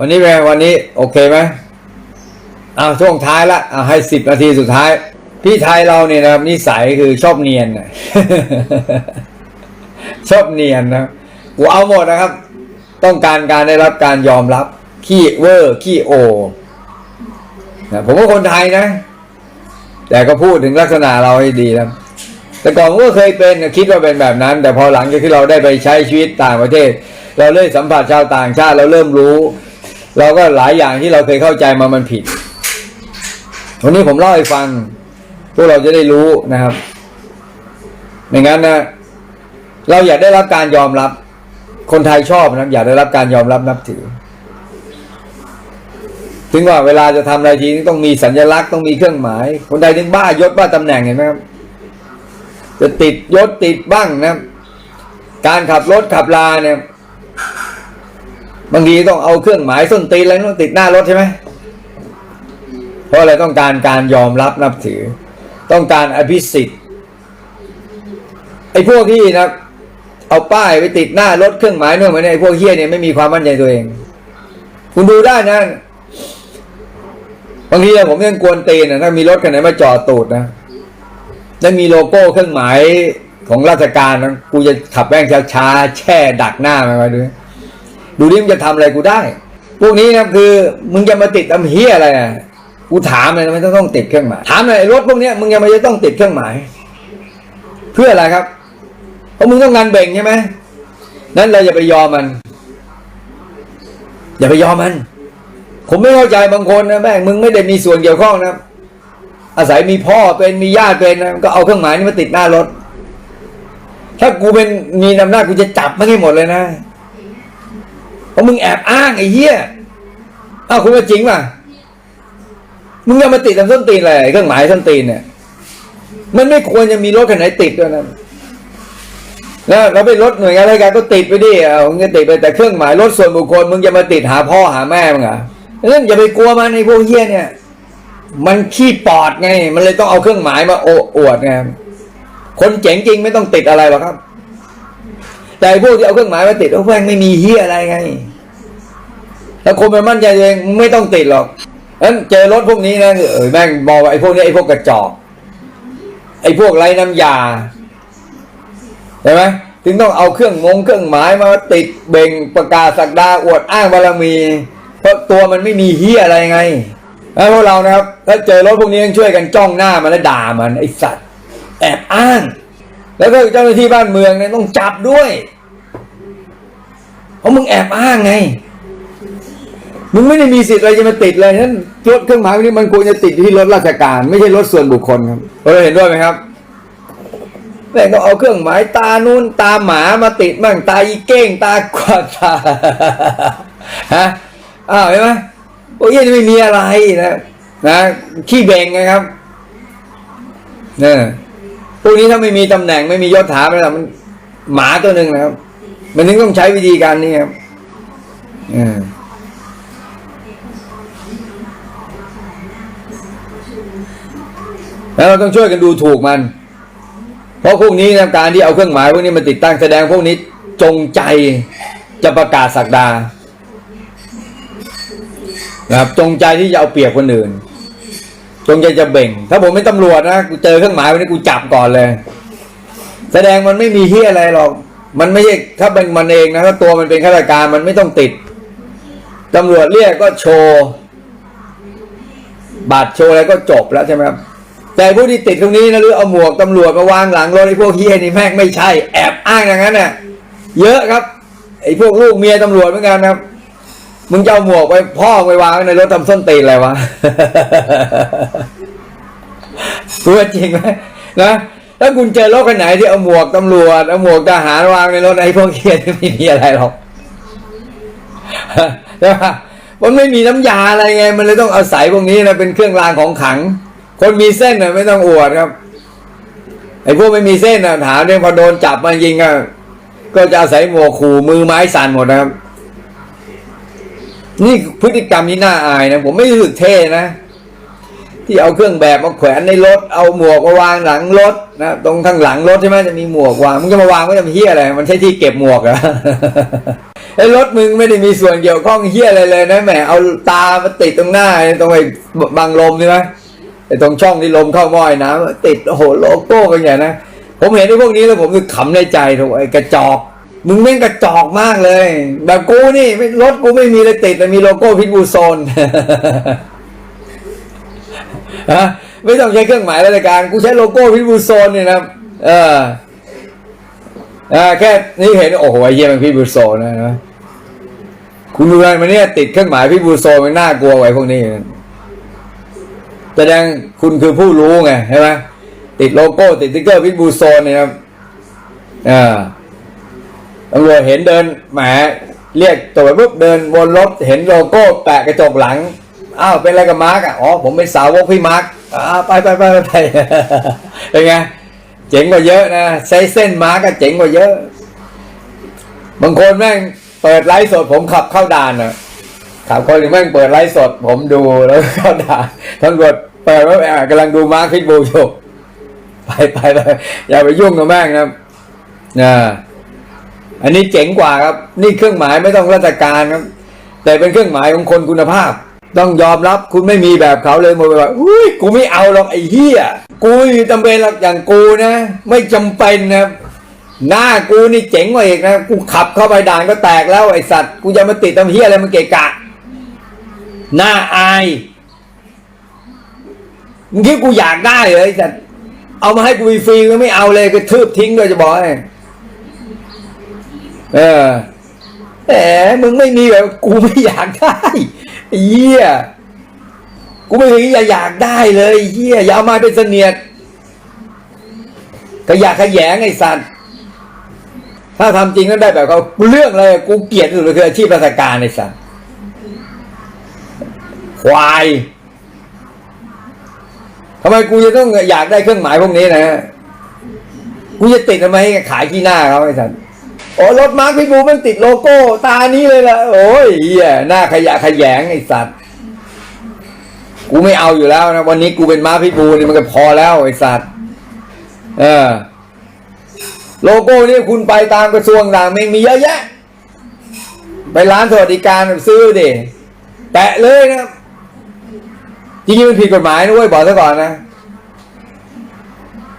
วันนี้เป็นวันนี้โอเคไหมอ้าวช่วงท้ายละอ้าวให้สิบนาทีสุดท้าย พี่ไทยเราเนี่ยนะครับนิสัยคือชอบเนียนชอบเนียนนะกูเอาหมดนะครับ ต้องการการได้รับการยอมรับ ขี้เวอร์ขี้โอนะผมว่าคนไทยนะ แต่ก็พูดถึงลักษณะเราให้ดีนะแต่ก่อนก็เคยเป็นคิดว่าเป็นแบบนั้น แต่พอหลังจากที่เราได้ไปใช้ชีวิตต่างประเทศ เราเริ่มสัมผัสชาวต่างชาติเราเริ่มรู้ เราก็หลายอย่างที่เราเคยเข้าใจมามันผิด วันนี้ผมเล่าให้ฟัง พวกเราจะได้รู้นะครับไม่งั้นนะเราอยากได้รับการยอมรับ คนไทยชอบนะอยากได้รับการยอมรับนับถือ ถึงว่าเวลาจะทำอะไรทีต้องมีสัญลักษณ์ต้องมีเครื่องหมาย คนไทยถึงบ้ายศบ้าตำแหน่งเห็นไหมครับ จะติดยศติดบ้างนะ การขับรถขับลาเนี่ย บางทีต้องเอาเครื่องหมายส้นตีนอะไรต้องติดหน้ารถใช่ไหมเพราะอะไรต้องการการยอมรับนับถือ ต้องการอภิสิทธิ์ไอ้พวกที่นะเอาป้ายไปติดหน้ารถเครื่องหมายเนี่ยเหมือนไอ้พวกเฮี้ยเนี่ยไม่มีความมั่นใจตัวเอง คุณดูได้นะบางทีผมยังกวนตีนนะถ้ามีรถคันไหนมาจอดตูดนะแล้วมีโลโก้เครื่องหมายของราชการนะกูจะขับแม่งช้าๆแช่ดักหน้ามันไว้ดู ดูดิมึงจะทำอะไรกูได้ พวกนี้นะคือมึงจะมาติดอำเฮียอะไรอะกูถามเลยมันต้องติดเครื่องหมายถามเลยรถพวกนี้มึงยังไม่จะต้องติดเครื่องหมาย เพื่ออะไรครับ เพราะมึงต้องงานเบ่งใช่ไหมนั้นเราอย่าไปยอมมัน อย่าไปยอมมัน ผมไม่เข้าใจบางคนนะแม่งมึงไม่ได้มีส่วนเกี่ยวข้องนะอาศัยมีพ่อเป็นมีญาติเป็นนะก็เอาเครื่องหมายนี้มาติดหน้ารถ ถ้ากูเป็นมีอำนาจกูจะจับมันให้หมดเลยนะ ราะมึงแอบอ้างไอ้เหี้ยอ้าวคุณว่าจริงป่ะมึงจะมาติดทำส้นตีนอะไรเครื่องหมายส้นตีนเนี่ย มันไม่ควรจะมีรถคันไหนติดด้วยนะแล้วเราไปรถหน่วยงานราชการก็ติดไปดิเอามึงจะติดไปแต่เครื่องหมายรถส่วนบุคคลมึงจะมาติดหาพ่อหาแม่มึงอะเรื่องอย่าไปกลัวมันในพวกเหี้ยเนี่ย มันขี้ปอดไง มันเลยต้องเอาเครื่องหมายมาโอ้อวดไงคนเจ๋งจริงไม่ต้องติดอะไรหรอกครับ แต่พวกที่เอาเครื่องหมายมาติดโอ้แม่งไม่มีเฮี้ยอะไรไง ถ้าคนมันมั่นใจเองไม่ต้องติดหรอกนั้นเจอรถพวกนี้นะเออแม่งบอกว่าไอ้พวกนี้ไอ้พวกกระจอกไอ้พวกไรน้ำยาเห็นไหมถึงต้องเอาเครื่องมงเครื่องหมายมาติดเบ่งประกาศสักดาอวดอ้างบารมี เพราะตัวมันไม่มีเฮียอะไรไงแล้วพวกเรานะครับ ถ้าเจอรถพวกนี้ต้องช่วยกันจ้องหน้ามันแล้วด่ามันไอ้สัตว์แอบอ้าง แล้วก็เจ้าหน้าที่บ้านเมืองเนี่ยต้องจับด้วย เพราะมึงแอบอ้างไง มึงไม่ได้มีสิทธิ์อะไรจะมาติดเลยฉะนั้นรถเครื่องหมายพวกนี้มันควรจะติดอยู่ที่รถราชการ ไม่ใช่รถส่วนบุคคลครับเราเห็นด้วยไหมครับแต่ก็เอาเครื่องหมายตานูนตาหมามาติดบ้างตาอีเก้งตากวาดตาฮะอ้าวเห็นไหมโอ้ยนี่ไม่มีอะไรนะนะขี้เบงนะครับเนี่ยพวกนี้ถ้าไม่มีตำแหน่งไม่มียศถาอะไรหรอกมันหมาตัวหนึ่งนะครับ มันถึงต้องใช้วิธีการนี้ครับอืม แล้วเราต้องช่วยกันดูถูกมัน เพราะพวกนี้นะการที่เอาเครื่องหมายพวกนี้มาติดตั้งแสดงพวกนี้จงใจจะประกาศสักดานะครับจงใจที่จะเอาเปรียบคนอื่น จงใจจะเบ่ง ถ้าผมเป็นตำรวจนะกูเจอเครื่องหมายวันนี้กูจับก่อนเลย แสดงมันไม่มีเฮียอะไรหรอก มันไม่ใช่ถ้าเป็นมันเองนะถ้าตัวมันเป็นข้าราชการมันไม่ต้องติดตำรวจเรียกก็โชว์บัตรโชว์อะไรก็จบแล้วใช่ไหมครับ แต่ผู้ที่ติดตรงนี้นะหรือเอาหมวกตำรวจมาวางหลังรถไอ้พวกเฮียนี่แม่งไม่ใช่ แอบอ้างอย่างนั้นเนี่ยเยอะครับ ไอ้พวกลูกเมียตำรวจเหมือนกันครับมึงจะเอาหมวกไปพ่อไปวางในรถทำส้นตีนอะไรวะรู้ว่าจริงไหมนะถ้าคุณเจอรถคันไหนที่เอาหมวกตำรวจเอาหมวกทหารวางในรถไอ้พวกเฮียนี่ไม่มีอะไรหรอกใช่ปะมันไม่มีน้ำยาอะไรไง มันเลยต้องอาศัยพวกนี้นะเป็นเครื่องรางของขัง คนมีเส้นน่ะไม่ต้องอวดครับ ไอ้พวกไม่มีเส้นน่ะถามเนี่ยพอโดนจับมายิงอะก็จะอาศัยหมวกขู่มือไม้สั่นหมดนะครับ นี่พฤติกรรมนี้น่าอายนะ ผมไม่รู้สึกเท่นะ ที่เอาเครื่องแบบมาแขวนในรถ เอาหมวกมาวางหลังรถนะตรงข้างหลังรถใช่ไหมจะมีหมวกวางมึงจะมาวางไว้ทำเฮียอะไร มันใช่ที่เก็บหมวกเหรอไอ้รถมึงไม่ได้มีส่วนเกี่ยวข้องเฮียอะไรเลยนะแหมเอาตามาติดตรงหน้าตรงไอ้บังลมใช่ไหม ไอ้ตรงช่องที่ลมเข้าม้อยน้ำติดโอ้โหโลโก้เป็นอย่างนะผมเห็นไอ้พวกนี้แล้วผมก็ขำในใจถูกไอ้กระจอก มึงแม่งกระจอกมากเลย แบบกูนี่รถกูไม่มีเลยติดแต่มีโลโก้พิทบูโซนฮะไม่ต้องใช้เครื่องหมายรายการกูใช้โลโก้พิทบูโซนเนี่ยนะเอออ่าแค่นี่เห็นโอ้โหไอ้เยี่ยมันพิทบูโซนนะนะคุณดูอะไรมาเนี่ยติดเครื่องหมายพิทบูโซนมันน่ากลัวไว้พวกนี้ แสดงคุณคือผู้รู้ไงใช่ไหมติดโลโก้ติดสติ๊กเกอร์พิทบูโซนเนี่ยครับอ่าตำรวจเห็นเดินแหมเรียกตรวจปุ๊บเดินวนรถเห็นโลโก้แปะกระจกหลังอ้าวเป็นอะไรกับมาร์กอะอ๋อผมเป็นสาวกพี่มาร์กอ่าไปไปไปไปไปเป็นไงเจ๋งกว่าเยอะนะใช้เส้นมาร์กก็เจ๋งกว่าเยอะ บางคนแม่งเปิดไลฟ์สดผมขับเข้าด่านอะขับคนหนึ่งแม่งเปิดไลฟ์สดผมดูแล้วเข้าด่านตำรวจ ปิดว่าแอบกำลังดูมาร์คพิทบูอยู่ไปไปไปอย่าไปยุ่งกับแม่งนะนะอันนี้เจ๋งกว่าครับ นี่เครื่องหมายไม่ต้องราชการครับ แต่เป็นเครื่องหมายของคนคุณภาพ ต้องยอมรับคุณไม่มีแบบเขาเลยมาบอกว่าอุ้ยกูไม่เอาหรอกไอ้เหี้ยกูไม่มีจำเป็นหรอกอย่างกูนะ ไม่จำเป็นนะหน้ากูนี่เจ๋งกว่าอีกนะกูขับเข้าไปด่านก็แตกแล้วไอ้สัตว์กูจะมาติดตำเหี้ยอะไรมันเกะกะ หน้าอาย มึงคิดกูอยากได้เลยไอ้สัตว์เอามาให้กูฟรีก็ไม่เอาเลยก็ทืบทิ้งด้วยจะบอกให้เออแหมมึงไม่มีแบบกูไม่อยากได้เหี้ยกูไม่เคยอยากได้เลยเหี้ยอย่าเอามาเป็นเสนียดขยะขยงไอ้สัตว์ถ้าทำจริงก็ได้แบบเขาเรื่องเลยกูเกลียดสุดเลยคืออาชีพราชการไอ้สัตว์ควาย ทำไมกูจะต้องอยากได้เครื่องหมายพวกนี้นะกูจะติดทำไมให้ขายขี้หน้าเขาไอ้สัตว์โอ้รถมาร์คพิบูมันติดโลโก้ ตานี้เลยละโอ้ยเหี้ยหน้าขยะขยงไอ้สัตว์กูไม่เอาอยู่แล้วนะวันนี้กูเป็นมาร์คพิบูนี่มันก็พอแล้วไอ้สัตว์เออโลโก้นี่คุณไปตามกระทรวงต่างมันมีเยอะแยะ ไปร้านสวัสดิการซื้อดิแปะเลยนะ จริงๆมันผิดกฎหมายนะเว้ยบอกซะก่อนนะ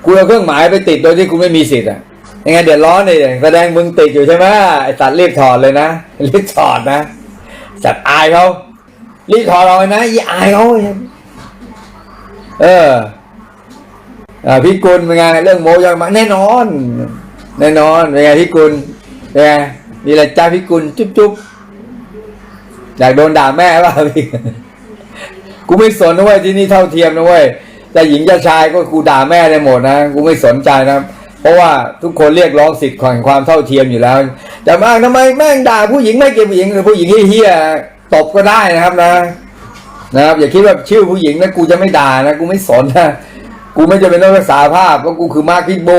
กูเอาเครื่องหมายไปติดโดยที่กูไม่มีสิทธิ์อะยังไงเดือดร้อนเลยแสดงมึงติดอยู่ใช่ไหมไอ้สัตว์รีบถอดเลยนะรีบถอดนะจัดอายเขารีบถอดเอาเลยนะอย่าอายเขาเอออพี่กุลเป็นไงเรื่องโมยังมาแน่นอน แน่นอนเป็นไงพี่กุลเป็นไงมีอะไรจ้าพี่กุลจุ๊บจุ๊บอยากโดนด่าแม่ป่ะพี่ กูไม่สนนะเว้ยที่นี่เท่าเทียมนะเว้ยแต่หญิงจะชายก็กูด่าแม่ได้หมดนะกูไม่สนใจนะเพราะว่าทุกคนเรียกร้องสิทธิ์ของความเท่าเทียมอยู่แล้วจะมาทำไมแม่งด่าผู้หญิงไม่เก็บผู้หญิงหรือผู้หญิงเฮี้ยตบก็ได้นะครับนะ นะครับ อย่าคิดว่าชื่อผู้หญิงนะกูจะไม่ด่านะกูไม่สนนะกูไม่จะเป็นต้องรักษาภาพเพราะกูคือมาร์คิโบ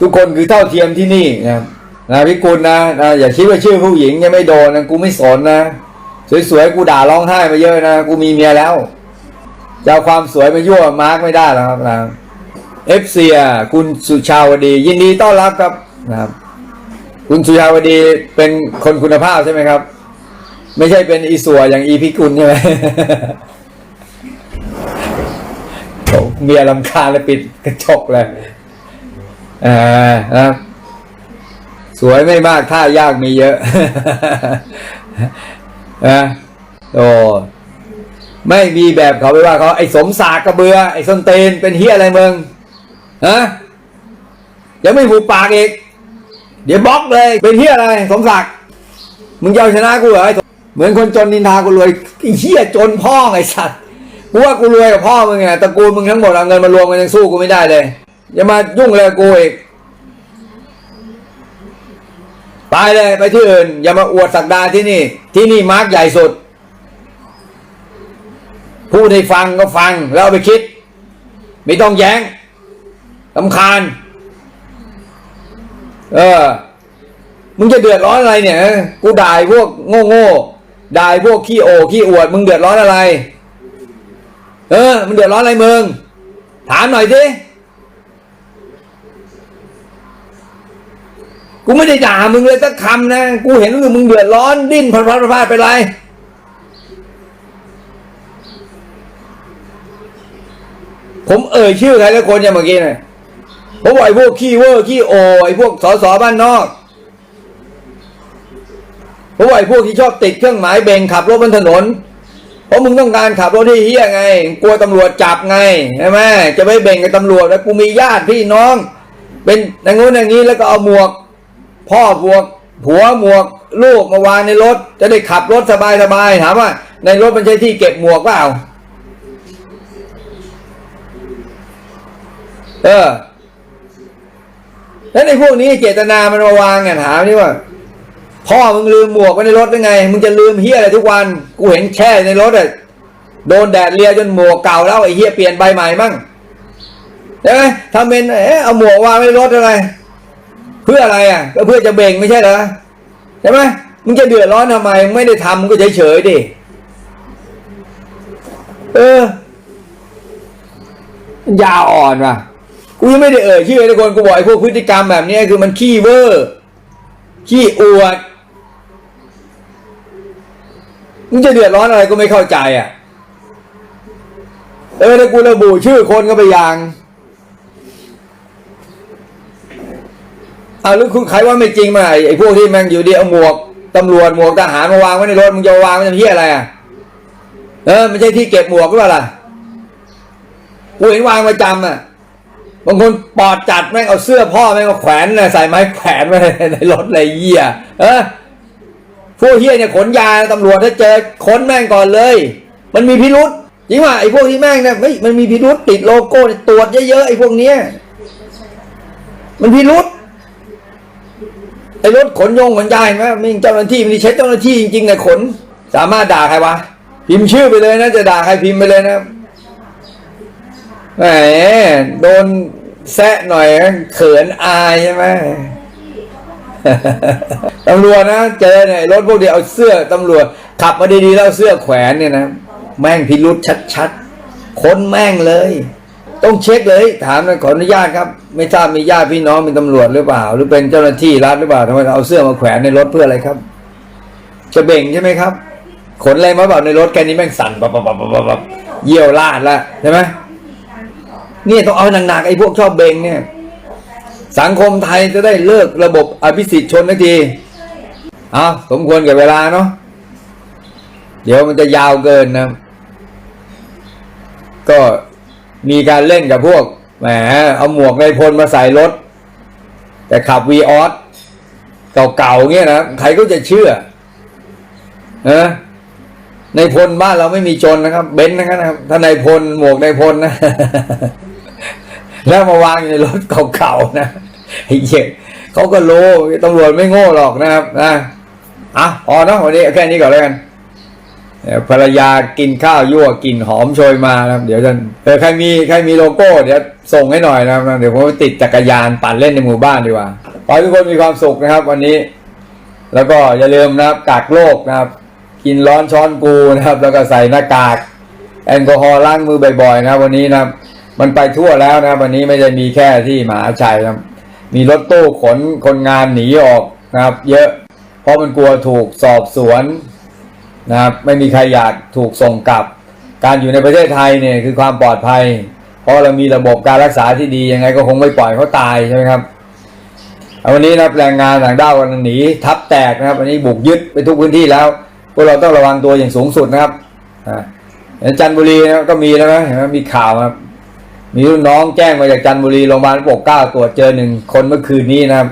ทุกคนคือเท่าเทียมที่นี่นะนะพี่กุลนะนะอย่าคิดว่าชื่อผู้หญิงยังไม่โดนนะกูไม่สนนะ สวยๆกูด่าร้องไห้มาเยอะนะกูมีเมียแล้วจะเอาความสวยมายั่วมาร์คไม่ได้หรอกครับนะเอฟเซียคุณสุชาวดี ยินดีต้อนรับครับนะครับ คุณสุชาวดีเป็นคนคุณภาพใช่ไหมครับ ไม่ใช่เป็นอีสัวอย่างอีพิกุลใช่ไหมเมียลำคาญเลยปิดกระจกเลยอ่านะครับสวยไม่มากท่ายากมีเยอะ นะโอ้ไม่มีแบบเขาไปว่าเขาไอ้สมศากกระเบือ ไอ้ส้นเตนเป็นเฮียอะไรมึงฮะยังไม่หูปากอีก เดี๋ยวบล็อกเลย เป็นเฮียอะไร สมศักดิ์มึงจะเอาชนะกูเหรอไอ้เหมือนคนจนนินทากูรวยไอ้เฮียจนพ่อไอ้สัตว์กูว่ากูรวยกับพ่อมึงไงตระกูลมึงทั้งหมดเอาเงินมารวมกันยังสู้กูไม่ได้เลยอย่ามายุ่งอะไรกูอีก ไปเลยไปที่อื่น อย่ามาอวดสักดาที่นี่ ที่นี่มาร์กใหญ่สุดพูดให้ฟังก็ฟัง แล้วไปคิด ไม่ต้องแย้งลำคาญ เออ มึงจะเดือดร้อนอะไรเนี่ย กูด่ายพวกโง่โง่ด่ายพวกขี้โอขี้อวด มึงเดือดร้อนอะไร เออมันเดือดร้อนอะไรมึง ถามหน่อยสิ กูไม่ได้ด่ามึงเลยสักคำนะกูเห็นว่ามึงเดือดร้อนดิ้นพลาดพลาดพลาดไปไรผมเอ่ยชื่อใครแล้วคนอย่างเมื่อกี้นะผมบอกไอ้พวกขี้เวอร์ขี้โอไอ้พวกสอสอบ้านนอกผมบอกไอ้พวกที่ชอบติดเครื่องหมายเบ่งขับรถบนถนนเพราะมึงต้องการขับรถที่เฮี้ยไง กลัวตำรวจจับไงใช่ไหมจะไปเบ่งกับตำรวจแล้วกูมีญาติพี่น้อง เป็นอย่างงู้นอย่างนี้แล้วก็เอาหมวก พ่อหวกผัวหมวกลูกมาวางในรถ จะได้ขับรถสบายสบายถามว่า ในรถมันใช่ที่เก็บหมวกเปล่าเออ แล้วในพวกนี้เจตนามันมาวางไงถามนี่ว่า พ่อมึงลืมหมวกไว้ในรถได้ไง มึงจะลืมเฮียอะไรทุกวัน กูเห็นแช่ในรถอะโดนแดดเลียจนหมวกเก่าแล้วไอ้เฮียเปลี่ยนใบใหม่มั่งใช่ไหมทำเป็นเอ๊ะเอาหมวกวางไว้ในรถอะไร พื่ออะไรอะก็เพื่อจะเบ่งไม่ใช่เหรอใช่ไหมมึงจะเดือดร้อนทำไมไม่ได้ทำมึงก็เฉยๆดิเออยาอ่อนว่ะกูยังไม่ได้เอ่ยชื่อทุกคนกูบอกไอ้พวกพฤติกรรมแบบนี้คือมันขี้เวอร์ขี้อวดมึงจะเดือดร้อนอะไรก็ไม่เข้าใจอะ เออถ้ากูระบุชื่อคนก็ไปอย่าง เอาแล้วคุณใครว่าไม่จริงมาไอ้ไอ้พวกที่แม่งอยู่ดีเอาหมวกตำรวจหมวกทหารมาวางไว้ในรถมึงจะวางไว้ทำเพี้ยอะไรอะเออไม่ใช่ที่เก็บหมวกหรือเปล่าล่ะกูเห็นวางประจำอะบางคนปอดจัดแม่งเอาเสื้อพ่อแม่งมาแขวนน่ะใส่ไม้แขวนไว้ในรถเลยเหี้ยเออพวกเหี้ยเนี่ยขนยาตำรวจถ้าเจอค้นแม่งก่อนเลย มันมีพิรุษจริงว่าไอ้พวกที่แม่งเนี่ยเฮ้ยมันมีพิรุษติดโลโก้ตรวจเยอะๆไอ้พวกเนี้ยมันพิรุษ ไอ้รถขนยงขนยาเห็นไหมมีเจ้าหน้าที่มันใช้เจ้าหน้าที่จริงๆเนี่ยขน สามารถด่าใครวะพิมพ์ชื่อไปเลยนะจะด่าใครพิมพ์ไปเลยนะแหมโดนแซะหน่อยเขินอายใช่ไหมตำรวจนะเจอเนี่ยรถพวกเดียวเอาเสื้อตำรวจ ขับมาดีๆแล้วเอาเสื้อแขวนเนี่ยนะ แม่งพิรุษชัดๆค้นแม่งเลย ต้องเช็คเลย ถามน่อยขออนุญาตครับ ไม่ทราบมีญาติพี่น้องเป็นตำรวจหรือเปล่า หรือเป็นเจ้าหน้าที่รัฐหรือเปล่าทำไมเอาเสื้อมาแขวนในรถเพื่ออะไรครับ จะเบ่งใช่ไหมครับ ขนอะไรมาเปล่าในรถแค่นี้แม่งสั่นปับปับปับปับปับเยี่ยวลาดละใช่ไหมเนี่ยต้องเอาหนักๆไอ้พวกชอบเบ่งเนี่ย สังคมไทยจะได้เลิกระบบอภิสิทธิ์ชนทันทีเอาสมควรกับเวลาเนาะเดี๋ยวมันจะยาวเกินนะ ก็ มีการเล่นกับพวกแหมเอาหมวกในพลมาใส่รถ แต่ขับวีออสเก่าๆเงี้ยนะใครก็จะเชื่อเออในพลบ้านเราไม่มีจนนะครับ เบนซ์นะครับถ้าในพลหมวกในพลนะ แล้วมาวางอยู่ในรถเก่าๆนะไอ้เหี้ยเขาก็รู้ตำรวจไม่โง่หรอกนะครับนะอะพอเนาะวันนี้แค่นี้ก่อนแล้วกันเดี๋ยว ภรรยากินข้าวยั่วกลิ่นหอมโชยมานะครับเดี๋ยวจะเออใครมีใครมีโลโก้เดี๋ยวส่งให้หน่อยนะครับเดี๋ยวผมติดจักรยานปั่นเล่นในหมู่บ้านดีกว่าขอให้ทุกคนมีความสุขนะครับ วันนี้ แล้วก็อย่าลืมนะครับกากโลกนะครับ กินร้อนช้อนกูนะครับ แล้วก็ใส่หน้ากาก แอลกอฮอล์ล้างมือบ่อยๆนะวันนี้นะมันไปทั่วแล้วนะวันนี้ไม่ได้มีแค่ที่มหาชัยนะมีรถตู้ขนคนงานหนีออกนะครับ เยอะ เพราะมันกลัวถูกสอบสวน นะครับไม่มีใครอยากถูกส่งกลับ การอยู่ในประเทศไทยเนี่ยคือความปลอดภัย เพราะเรามีระบบการรักษาที่ดียังไงก็คงไม่ปล่อยเขาตายใช่ไหมครับวันนี้นะครับแรงงานต่างด้าวกำลังหนีทับแตกนะครับวันนี้บุกยึดไปทุกพื้นที่แล้วพวกเราต้องระวังตัวอย่างสูงสุดนะครับอาจันทบุรีนะก็มีแล้วนะเห็นไหมมีข่าวครับมีรุ่นน้องแจ้งมาจากจันทบุรีโรงพยาบาลปกเก้าตรวจเจอหนึ่งคนเมื่อคืนนี้นะครับ